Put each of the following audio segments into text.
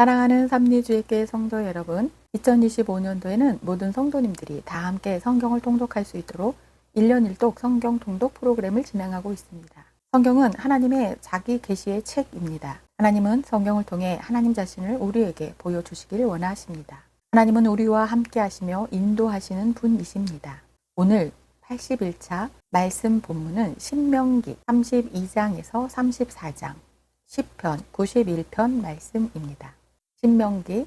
사랑하는 삼리주의계 성도 여러분, 2025년도에는 모든 성도님들이 다 함께 성경을 통독할 수 있도록 1년 1독 성경 통독 프로그램을 진행하고 있습니다. 성경은 하나님의 자기 계시의 책입니다. 하나님은 성경을 통해 하나님 자신을 우리에게 보여주시길 원하십니다. 하나님은 우리와 함께 하시며 인도하시는 분이십니다. 오늘 81차 말씀 본문은 신명기 32장에서 34장, 10편 91편 말씀입니다. 신명기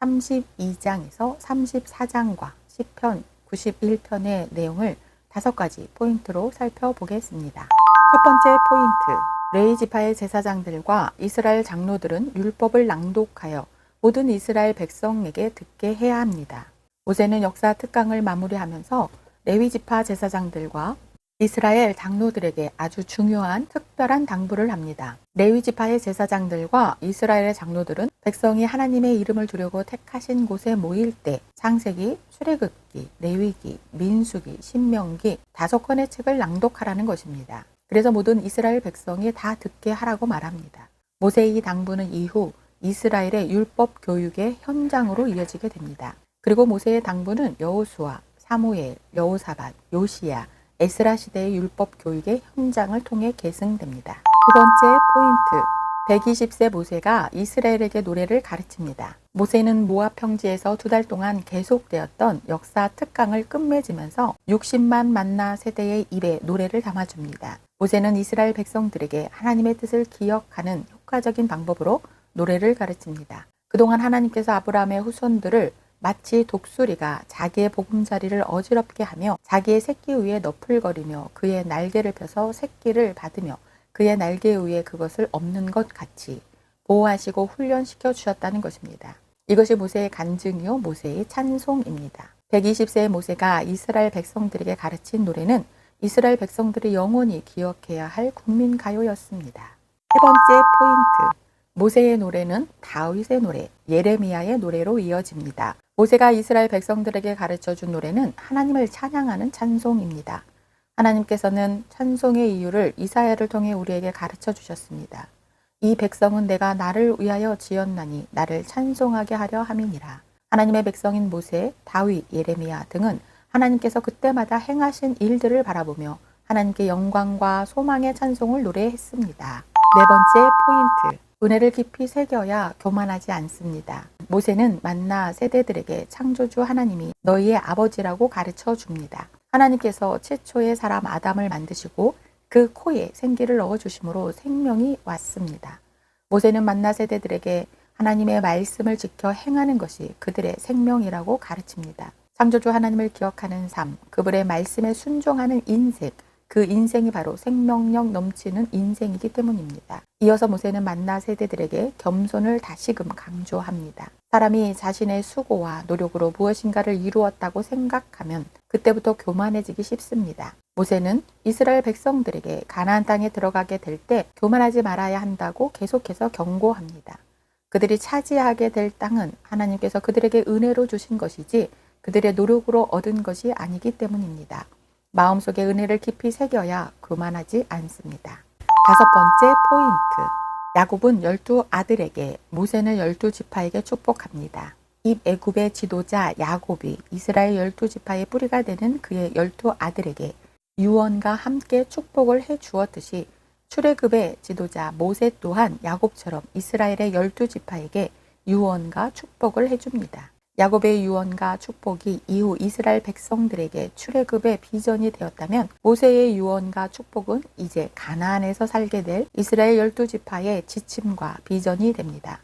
32장에서 34장과 10편 91편의 내용을 다섯 가지 포인트로 살펴보겠습니다. 첫 번째 포인트. 레이 지파의 제사장들과 이스라엘 장로들은 율법을 낭독하여 모든 이스라엘 백성에게 듣게 해야 합니다. 모세는 역사 특강을 마무리하면서 레위 지파 제사장들과 이스라엘 장로들에게 아주 중요한 특별한 당부를 합니다. 레위 지파의 제사장들과 이스라엘의 장로들은 백성이 하나님의 이름을 두려고 택하신 곳에 모일 때 창세기, 출애굽기, 레위기, 민수기, 신명기 다섯 권의 책을 낭독하라는 것입니다. 그래서 모든 이스라엘 백성이 다 듣게 하라고 말합니다. 모세의 당부는 이후 이스라엘의 율법 교육의 현장으로 이어지게 됩니다. 그리고 모세의 당부는 여호수아, 사무엘, 여호사밧, 요시야, 에스라 시대의 율법 교육의 현장을 통해 계승됩니다. 두 번째 포인트. 120세 모세가 이스라엘에게 노래를 가르칩니다. 모세는 모압 평지에서 두 달 동안 계속되었던 역사 특강을 끝맺으면서 60만 만나 세대의 입에 노래를 담아줍니다. 모세는 이스라엘 백성들에게 하나님의 뜻을 기억하는 효과적인 방법으로 노래를 가르칩니다. 그동안 하나님께서 아브라함의 후손들을 마치 독수리가 자기의 보금자리를 어지럽게 하며 자기의 새끼 위에 너풀거리며 그의 날개를 펴서 새끼를 받으며 그의 날개 위에 그것을 없는 것 같이 보호하시고 훈련시켜 주셨다는 것입니다. 이것이 모세의 간증이요 모세의 찬송입니다. 120세의 모세가 이스라엘 백성들에게 가르친 노래는 이스라엘 백성들이 영원히 기억해야 할 국민 가요였습니다. 세 번째 포인트. 모세의 노래는 다윗의 노래, 예레미야의 노래로 이어집니다. 모세가 이스라엘 백성들에게 가르쳐 준 노래는 하나님을 찬양하는 찬송입니다. 하나님께서는 찬송의 이유를 이사야를 통해 우리에게 가르쳐 주셨습니다. 이 백성은 내가 나를 위하여 지었나니 나를 찬송하게 하려 함이니라. 하나님의 백성인 모세, 다윗, 예레미야 등은 하나님께서 그때마다 행하신 일들을 바라보며 하나님께 영광과 소망의 찬송을 노래했습니다. 네 번째 포인트. 은혜를 깊이 새겨야 교만하지 않습니다. 모세는 만나 세대들에게 창조주 하나님이 너희의 아버지라고 가르쳐 줍니다. 하나님께서 최초의 사람 아담을 만드시고 그 코에 생기를 넣어 주심으로 생명이 왔습니다. 모세는 만나 세대들에게 하나님의 말씀을 지켜 행하는 것이 그들의 생명이라고 가르칩니다. 창조주 하나님을 기억하는 삶, 그분의 말씀에 순종하는 인생, 그 인생이 바로 생명력 넘치는 인생이기 때문입니다. 이어서 모세는 만나 세대들에게 겸손을 다시금 강조합니다. 사람이 자신의 수고와 노력으로 무엇인가를 이루었다고 생각하면 그때부터 교만해지기 쉽습니다. 모세는 이스라엘 백성들에게 가나안 땅에 들어가게 될 때 교만하지 말아야 한다고 계속해서 경고합니다. 그들이 차지하게 될 땅은 하나님께서 그들에게 은혜로 주신 것이지 그들의 노력으로 얻은 것이 아니기 때문입니다. 마음속에 은혜를 깊이 새겨야 교만하지 않습니다. 다섯 번째 포인트. 야곱은 열두 아들에게 모세는 열두 지파에게 축복합니다. 이 애굽의 지도자 야곱이 이스라엘 열두 지파의 뿌리가 되는 그의 열두 아들에게 유언과 함께 축복을 해 주었듯이 출애굽의 지도자 모세 또한 야곱처럼 이스라엘의 열두 지파에게 유언과 축복을 해줍니다. 야곱의 유언과 축복이 이후 이스라엘 백성들에게 출애굽의 비전이 되었다면 모세의 유언과 축복은 이제 가나안에서 살게 될 이스라엘 열두 지파의 지침과 비전이 됩니다.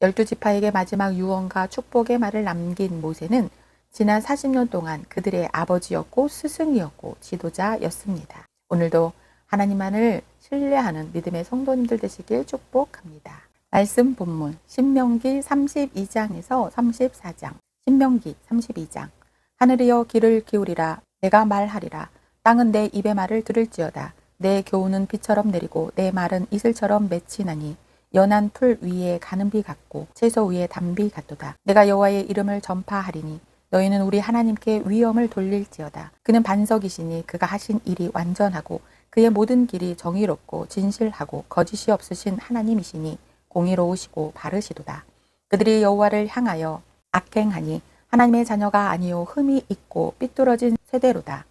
열두 지파에게 마지막 유언과 축복의 말을 남긴 모세는 지난 40년 동안 그들의 아버지였고 스승이었고 지도자였습니다. 오늘도 하나님만을 신뢰하는 믿음의 성도님들 되시길 축복합니다. 말씀 본문 신명기 32장에서 34장 신명기 32장. 하늘이여 귀를 기울이라. 내가 말하리라. 땅은 내 입의 말을 들을지어다. 내 교훈은 비처럼 내리고 내 말은 이슬처럼 맺히나니 연한 풀 위에 가는 비 같고 채소 위에 담비 같도다. 내가 여호와의 이름을 전파하리니 너희는 우리 하나님께 위엄을 돌릴지어다. 그는 반석이시니 그가 하신 일이 완전하고 그의 모든 길이 정의롭고 진실하고 거짓이 없으신 하나님이시니 공의로우시고 바르시도다. 그들이 여호와를 향하여 악행하니 하나님의 자녀가 아니요 흠이 있고 삐뚤어진 세대로다.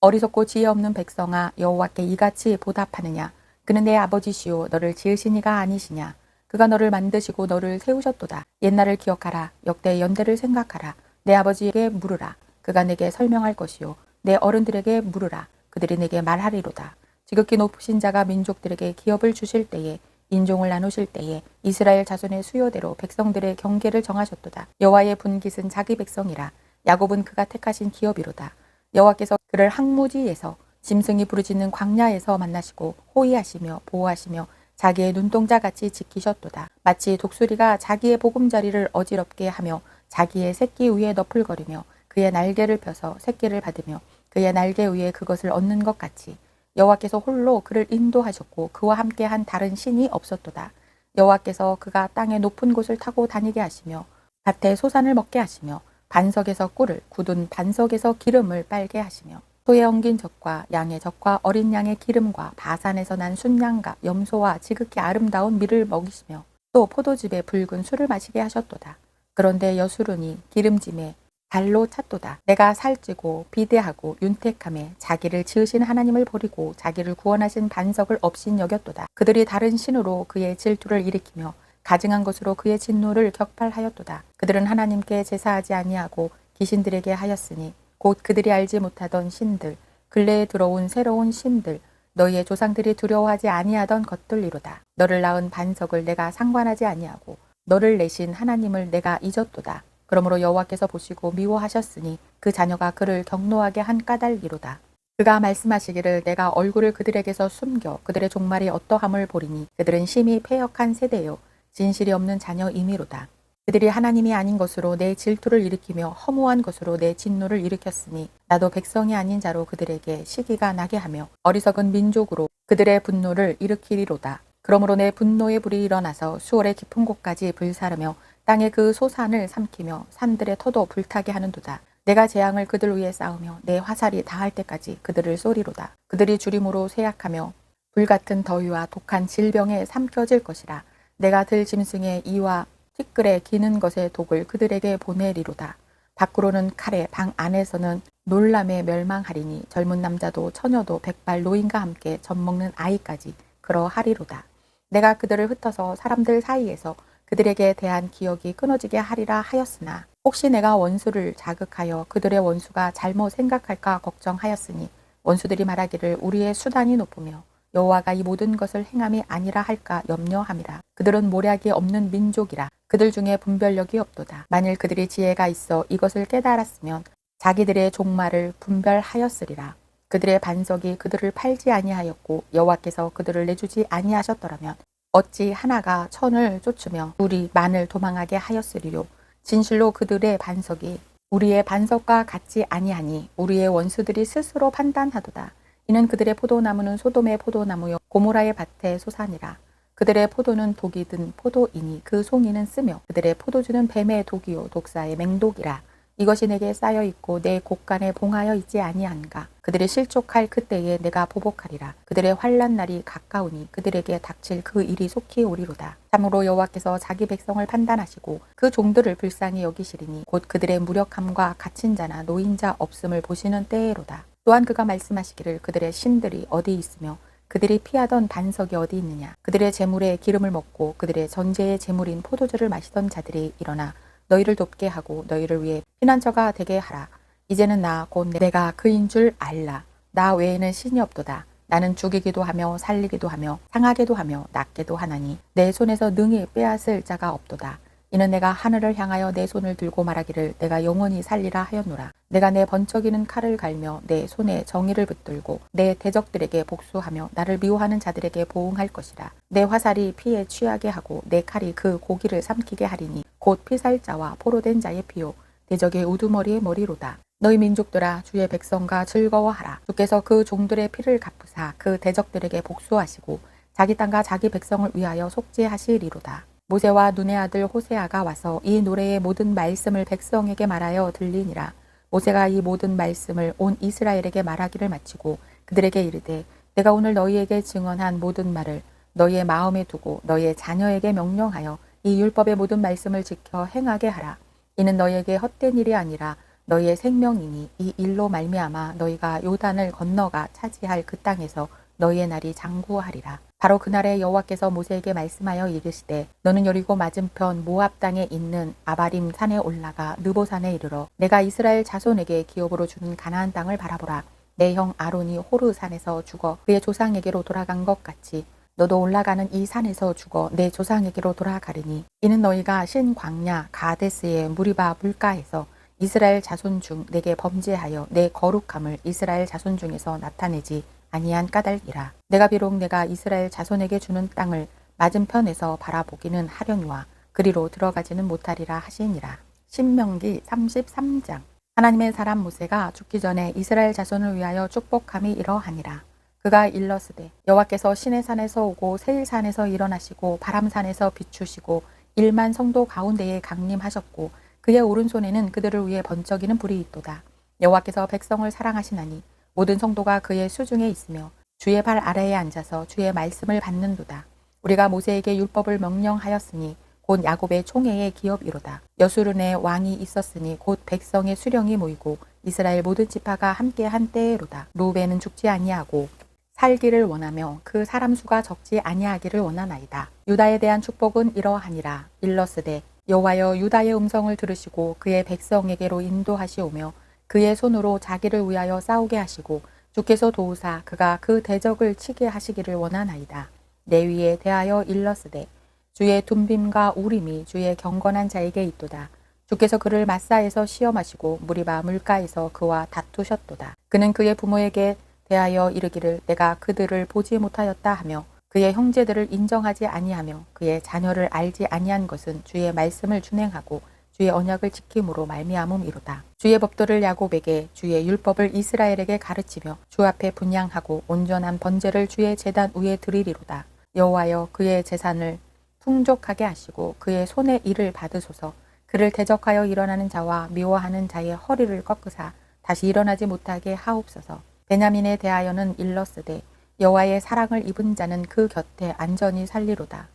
어리석고 지혜 없는 백성아 여호와께 이같이 보답하느냐 그는 내 아버지시요 너를 지으신 이가 아니시냐 그가 너를 만드시고 너를 세우셨도다. 옛날을 기억하라 역대 연대를 생각하라 내 아버지에게 물으라 그가 내게 설명할 것이요 내 어른들에게 물으라 그들이 내게 말하리로다. 지극히 높으신 자가 민족들에게 기업을 주실 때에 인종을 나누실 때에 이스라엘 자손의 수요대로 백성들의 경계를 정하셨도다. 여호와의 분깃은 자기 백성이라 야곱은 그가 택하신 기업이로다. 여호와께서 그를 항무지에서 짐승이 부르짖는 광야에서 만나시고 호위하시며 보호하시며 자기의 눈동자 같이 지키셨도다. 마치 독수리가 자기의 보금자리를 어지럽게 하며 자기의 새끼 위에 너풀거리며 그의 날개를 펴서 새끼를 받으며 그의 날개 위에 그것을 얻는 것 같이 여호와께서 홀로 그를 인도하셨고 그와 함께 한 다른 신이 없었도다. 여호와께서 그가 땅의 높은 곳을 타고 다니게 하시며 밭에 소산을 먹게 하시며 반석에서 꿀을 굳은 반석에서 기름을 빨게 하시며 소의 엉긴 젖과 양의 젖과 어린 양의 기름과 바산에서 난 순양과 염소와 지극히 아름다운 밀을 먹이시며 또 포도즙에 붉은 술을 마시게 하셨도다. 그런데 여수run이 기름짐에 발로 찼도다. 내가 살찌고 비대하고 윤택함에 자기를 지으신 하나님을 버리고 자기를 구원하신 반석을 없인 여겼도다. 그들이 다른 신으로 그의 질투를 일으키며 가증한 것으로 그의 진노를 격발하였도다. 그들은 하나님께 제사하지 아니하고 귀신들에게 하였으니 곧 그들이 알지 못하던 신들 근래에 들어온 새로운 신들 너희의 조상들이 두려워하지 아니하던 것들이로다. 너를 낳은 반석을 내가 상관하지 아니하고 너를 내신 하나님을 내가 잊었도다. 그러므로 여호와께서 보시고 미워하셨으니 그 자녀가 그를 경노하게 한 까닭이로다. 그가 말씀하시기를 내가 얼굴을 그들에게서 숨겨 그들의 종말이 어떠함을 보리니 그들은 심히 패역한 세대요 진실이 없는 자녀임이로다. 그들이 하나님이 아닌 것으로 내 질투를 일으키며 허무한 것으로 내 진노를 일으켰으니 나도 백성이 아닌 자로 그들에게 시기가 나게 하며 어리석은 민족으로 그들의 분노를 일으키리로다. 그러므로 내 분노의 불이 일어나서 수월의 깊은 곳까지 불사르며 땅의 그 소산을 삼키며 산들의 터도 불타게 하는도다. 내가 재앙을 그들 위에 쌓으며 내 화살이 닿을 때까지 그들을 쏘리로다. 그들이 주림으로 쇠약하며 불같은 더위와 독한 질병에 삼켜질 것이라. 내가 들 짐승의 이와 티끌에 기는 것의 독을 그들에게 보내리로다. 밖으로는 칼에 방 안에서는 놀람에 멸망하리니 젊은 남자도 처녀도 백발 노인과 함께 젖먹는 아이까지 그러하리로다. 내가 그들을 흩어서 사람들 사이에서 그들에게 대한 기억이 끊어지게 하리라 하였으나 혹시 내가 원수를 자극하여 그들의 원수가 잘못 생각할까 걱정하였으니 원수들이 말하기를 우리의 수단이 높으며 여호와가 이 모든 것을 행함이 아니라 할까 염려함이라. 그들은 모략이 없는 민족이라. 그들 중에 분별력이 없도다. 만일 그들이 지혜가 있어 이것을 깨달았으면 자기들의 종말을 분별하였으리라. 그들의 반석이 그들을 팔지 아니하였고 여호와께서 그들을 내주지 아니하셨더라면 어찌 하나가 천을 쫓으며 우리 만을 도망하게 하였으리요? 진실로 그들의 반석이 우리의 반석과 같지 아니하니 우리의 원수들이 스스로 판단하도다. 이는 그들의 포도나무는 소돔의 포도나무요 고모라의 밭의 소산이라. 그들의 포도는 독이 든 포도이니 그 송이는 쓰며 그들의 포도주는 뱀의 독이요 독사의 맹독이라 이것이 내게 쌓여 있고 내 곳간에 봉하여 있지 아니한가? 그들이 실족할 그때에 내가 보복하리라. 그들의 환란 날이 가까우니 그들에게 닥칠 그 일이 속히 오리로다. 참으로 여호와께서 자기 백성을 판단하시고 그 종들을 불쌍히 여기시리니 곧 그들의 무력함과 갇힌 자나 노인자 없음을 보시는 때에로다. 또한 그가 말씀하시기를 그들의 신들이 어디 있으며 그들이 피하던 반석이 어디 있느냐? 그들의 재물에 기름을 먹고 그들의 전제의 재물인 포도주를 마시던 자들이 일어나 너희를 돕게 하고 너희를 위해 피난처가 되게 하라. 이제는 나 곧 내가 그인 줄 알라. 나 외에는 신이 없도다. 나는 죽이기도 하며 살리기도 하며 상하게도 하며 낫게도 하나니 내 손에서 능히 빼앗을 자가 없도다. 이는 내가 하늘을 향하여 내 손을 들고 말하기를 내가 영원히 살리라 하였노라. 내가 내 번쩍이는 칼을 갈며 내 손에 정의를 붙들고 내 대적들에게 복수하며 나를 미워하는 자들에게 보응할 것이라. 내 화살이 피에 취하게 하고 내 칼이 그 고기를 삼키게 하리니 곧 피살자와 포로된 자의 피요 대적의 우두머리의 머리로다. 너희 민족들아 주의 백성과 즐거워하라. 주께서 그 종들의 피를 갚으사 그 대적들에게 복수하시고 자기 땅과 자기 백성을 위하여 속죄하시리로다. 모세와 눈의 아들 호세아가 와서 이 노래의 모든 말씀을 백성에게 말하여 들리니라. 모세가 이 모든 말씀을 온 이스라엘에게 말하기를 마치고 그들에게 이르되 내가 오늘 너희에게 증언한 모든 말을 너희의 마음에 두고 너희의 자녀에게 명령하여 이 율법의 모든 말씀을 지켜 행하게 하라. 이는 너희에게 헛된 일이 아니라 너희의 생명이니 이 일로 말미암아 너희가 요단을 건너가 차지할 그 땅에서 너희의 날이 장구하리라. 바로 그날에 여호와께서 모세에게 말씀하여 이르시되 너는 여리고 맞은편 모압 땅에 있는 아바림 산에 올라가 느보 산에 이르러 내가 이스라엘 자손에게 기업으로 주는 가나안 땅을 바라보라. 내 형 아론이 호르 산에서 죽어 그의 조상에게로 돌아간 것 같이 너도 올라가는 이 산에서 죽어 내 조상에게로 돌아가리니 이는 너희가 신 광야 가데스의 무리바 물가에서 이스라엘 자손 중 내게 범죄하여 내 거룩함을 이스라엘 자손 중에서 나타내지 아니한 까닭이라. 내가 비록 내가 이스라엘 자손에게 주는 땅을 맞은편에서 바라보기는 하려니와 그리로 들어가지는 못하리라 하시니라. 신명기 33장 하나님의 사람 모세가 죽기 전에 이스라엘 자손을 위하여 축복함이 이러하니라. 그가 일러스되 여호와께서 신의 산에서 오고 세일산에서 일어나시고 바람산에서 비추시고 일만 성도 가운데에 강림하셨고 그의 오른손에는 그들을 위해 번쩍이는 불이 있도다. 여호와께서 백성을 사랑하시나니 모든 성도가 그의 수중에 있으며 주의 발 아래에 앉아서 주의 말씀을 받는도다. 우리가 모세에게 율법을 명령하였으니 곧 야곱의 총회의 기업이로다. 여수른의 왕이 있었으니 곧 백성의 수령이 모이고 이스라엘 모든 지파가 함께 한 때로다. 루벤은 죽지 아니하고 살기를 원하며 그 사람 수가 적지 아니하기를 원하나이다. 유다에 대한 축복은 이러하니라. 일러스되 여호와여 유다의 음성을 들으시고 그의 백성에게로 인도하시오며 그의 손으로 자기를 위하여 싸우게 하시고 주께서 도우사 그가 그 대적을 치게 하시기를 원하나이다. 내 위에 대하여 일러스되 주의 둠빔과 우림이 주의 경건한 자에게 있도다. 주께서 그를 마사에서 시험하시고 무리바 물가에서 그와 다투셨도다. 그는 그의 부모에게 대하여 이르기를 내가 그들을 보지 못하였다 하며 그의 형제들을 인정하지 아니하며 그의 자녀를 알지 아니한 것은 주의 말씀을 준행하고 주의 언약을 지킴으로 말미암음이로다. 주의 법도를 야곱에게 주의 율법을 이스라엘에게 가르치며 주 앞에 분양하고 온전한 번제를 주의 제단 위에 드리리로다. 여호와여 그의 재산을 풍족하게 하시고 그의 손의 일을 받으소서. 그를 대적하여 일어나는 자와 미워하는 자의 허리를 꺾으사 다시 일어나지 못하게 하옵소서. 베냐민에 대하여는 일러스되 여호와의 사랑을 입은 자는 그 곁에 안전히 살리로다.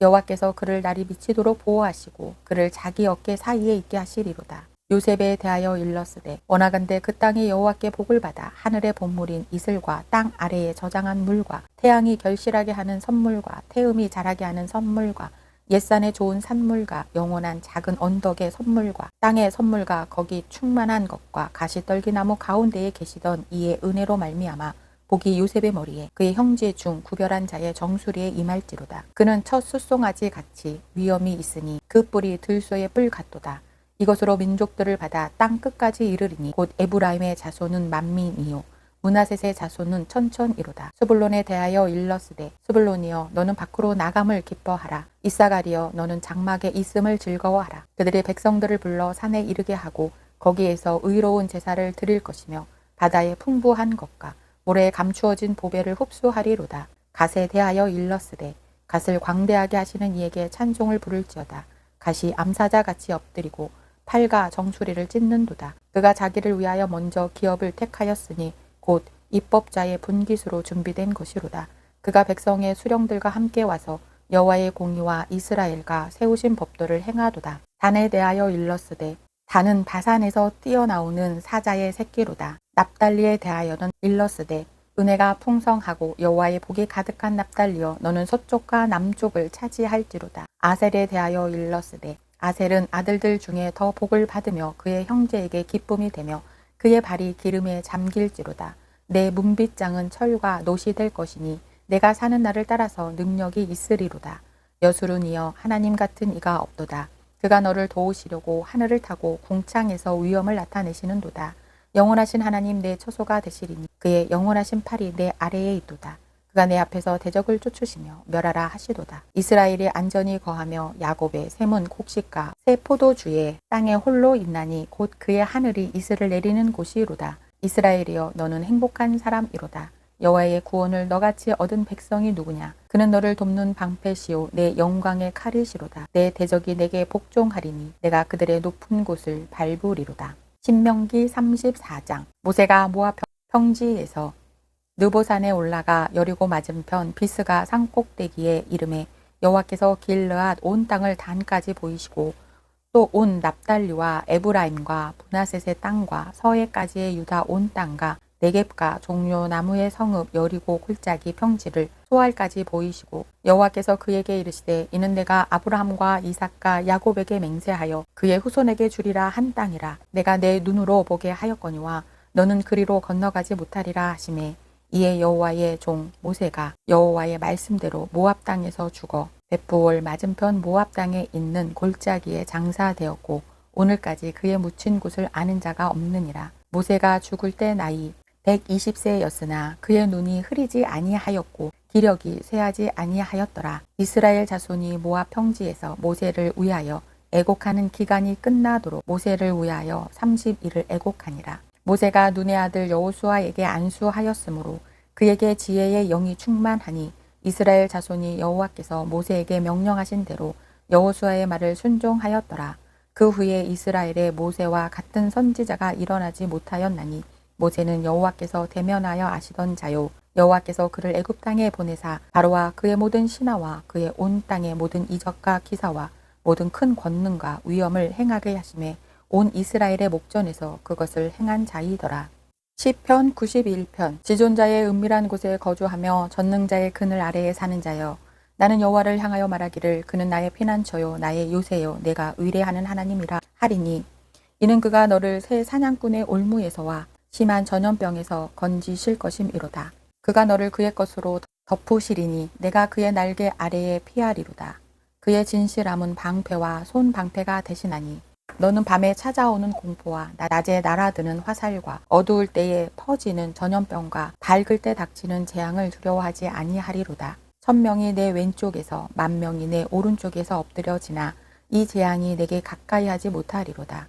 여호와께서 그를 날이 미치도록 보호하시고 그를 자기 어깨 사이에 있게 하시리로다. 요셉에 대하여 일러스되 원하건대 그 땅이 여호와께 복을 받아 하늘의 본물인 이슬과 땅 아래에 저장한 물과 태양이 결실하게 하는 선물과 태음이 자라게 하는 선물과 옛산의 좋은 산물과 영원한 작은 언덕의 선물과 땅의 선물과 거기 충만한 것과 가시떨기나무 가운데에 계시던 이의 은혜로 말미암아 복이 요셉의 머리에 그의 형제 중 구별한 자의 정수리에 임할지로다. 그는 첫 숫송아지 같이 위엄이 있으니 그 뿔이 들소의 뿔 같도다. 이것으로 민족들을 받아 땅 끝까지 이르리니 곧 에브라임의 자손은 만민이요 문하셋의 자손은 천천이로다. 스불론에 대하여 일러스되 스불론이여 너는 밖으로 나감을 기뻐하라. 이사가리여 너는 장막에 있음을 즐거워하라. 그들의 백성들을 불러 산에 이르게 하고 거기에서 의로운 제사를 드릴 것이며 바다에 풍부한 것과 모래에 감추어진 보배를 흡수하리로다. 갓에 대하여 일러스되 갓을 광대하게 하시는 이에게 찬송을 부를지어다. 갓이 암사자 같이 엎드리고 팔과 정수리를 찢는도다. 그가 자기를 위하여 먼저 기업을 택하였으니 곧 입법자의 분기수로 준비된 것이로다. 그가 백성의 수령들과 함께 와서 여호와의 공의와 이스라엘과 세우신 법도를 행하도다. 단에 대하여 일러스되 단은 바산에서 뛰어나오는 사자의 새끼로다. 납달리에 대하여는 일러스되 은혜가 풍성하고 여호와의 복이 가득한 납달리여 너는 서쪽과 남쪽을 차지할지로다. 아셀에 대하여 일러스되 아셀은 아들들 중에 더 복을 받으며 그의 형제에게 기쁨이 되며 그의 발이 기름에 잠길지로다. 내 문빗장은 철과 노시 될 것이니 내가 사는 날을 따라서 능력이 있으리로다. 여수run이여 하나님 같은 이가 없도다. 그가 너를 도우시려고 하늘을 타고 궁창에서 위엄을 나타내시는도다. 영원하신 하나님 내 처소가 되시리니 그의 영원하신 팔이 내 아래에 있도다. 그가 내 앞에서 대적을 쫓으시며 멸하라 하시도다. 이스라엘이 안전히 거하며 야곱의 샘은 곡식과 새 포도주에 땅에 홀로 있나니 곧 그의 하늘이 이슬을 내리는 곳이로다. 이스라엘이여 너는 행복한 사람이로다. 여호와의 구원을 너같이 얻은 백성이 누구냐? 그는 너를 돕는 방패시오 내 영광의 칼이시로다. 내 대적이 내게 복종하리니 내가 그들의 높은 곳을 밟으리로다. 신명기 34장 모세가 모압 평지에서 느보산에 올라가 여리고 맞은편 비스가 산꼭대기에 이름에 여호와께서 길르앗 온 땅을 단까지 보이시고 또 온 납달리와 에브라임과 브나셋의 땅과 서해까지의 유다 온 땅과 네겝과 종료 나무의 성읍 여리고 골짜기 평지를 소알까지 보이시고 여호와께서 그에게 이르시되 이는 내가 아브라함과 이삭과 야곱에게 맹세하여 그의 후손에게 주리라 한 땅이라. 내가 내 눈으로 보게 하였거니와 너는 그리로 건너가지 못하리라 하시매 이에 여호와의 종 모세가 여호와의 말씀대로 모압 땅에서 죽어 베프월 맞은편 모압 땅에 있는 골짜기에 장사되었고 오늘까지 그의 묻힌 곳을 아는 자가 없느니라. 모세가 죽을 때 나이 120세였으나 그의 눈이 흐리지 아니하였고 기력이 쇠하지 아니하였더라 이스라엘 자손이 모압 평지에서 모세를 위하여 애곡하는 기간이 끝나도록 모세를 위하여 30일을 애곡하니라 모세가 눈의 아들 여호수아에게 안수하였으므로 그에게 지혜의 영이 충만하니 이스라엘 자손이 여호와께서 모세에게 명령하신 대로 여호수아의 말을 순종하였더라. 그 후에 이스라엘의 모세와 같은 선지자가 일어나지 못하였나니 모세는 여호와께서 대면하여 아시던 자요 여호와께서 그를 애굽 땅에 보내사 바로와 그의 모든 신하와 그의 온 땅의 모든 이적과 기사와 모든 큰 권능과 위엄을 행하게 하심에 온 이스라엘의 목전에서 그것을 행한 자이더라. 시편 91편 지존자의 은밀한 곳에 거주하며 전능자의 그늘 아래에 사는 자여 나는 여호와를 향하여 말하기를 그는 나의 피난처요 나의 요새요 내가 의뢰하는 하나님이라 하리니 이는 그가 너를 새 사냥꾼의 올무에서와 심한 전염병에서 건지실 것임이로다 그가 너를 그의 것으로 덮으시리니 내가 그의 날개 아래에 피하리로다 그의 진실함은 방패와 손 방패가 되시나니 너는 밤에 찾아오는 공포와 낮에 날아드는 화살과 어두울 때에 퍼지는 전염병과 밝을 때 닥치는 재앙을 두려워하지 아니하리로다. 천명이 내 왼쪽에서 만명이 내 오른쪽에서 엎드려 지나 이 재앙이 내게 가까이 하지 못하리로다.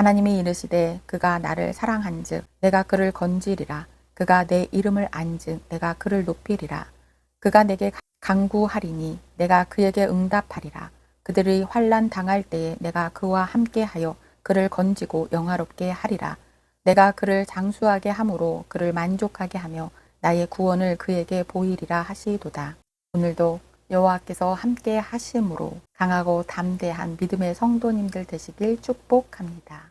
하나님이 이르시되 그가 나를 사랑한즉 내가 그를 건지리라 그가 내 이름을 안즉 내가 그를 높이리라 그가 내게 강구하리니 내가 그에게 응답하리라. 그들이 환란 당할 때에 내가 그와 함께하여 그를 건지고 영화롭게 하리라. 내가 그를 장수하게 함으로 그를 만족하게 하며 나의 구원을 그에게 보이리라 하시도다. 오늘도 여호와께서 함께 하심으로 강하고 담대한 믿음의 성도님들 되시길 축복합니다.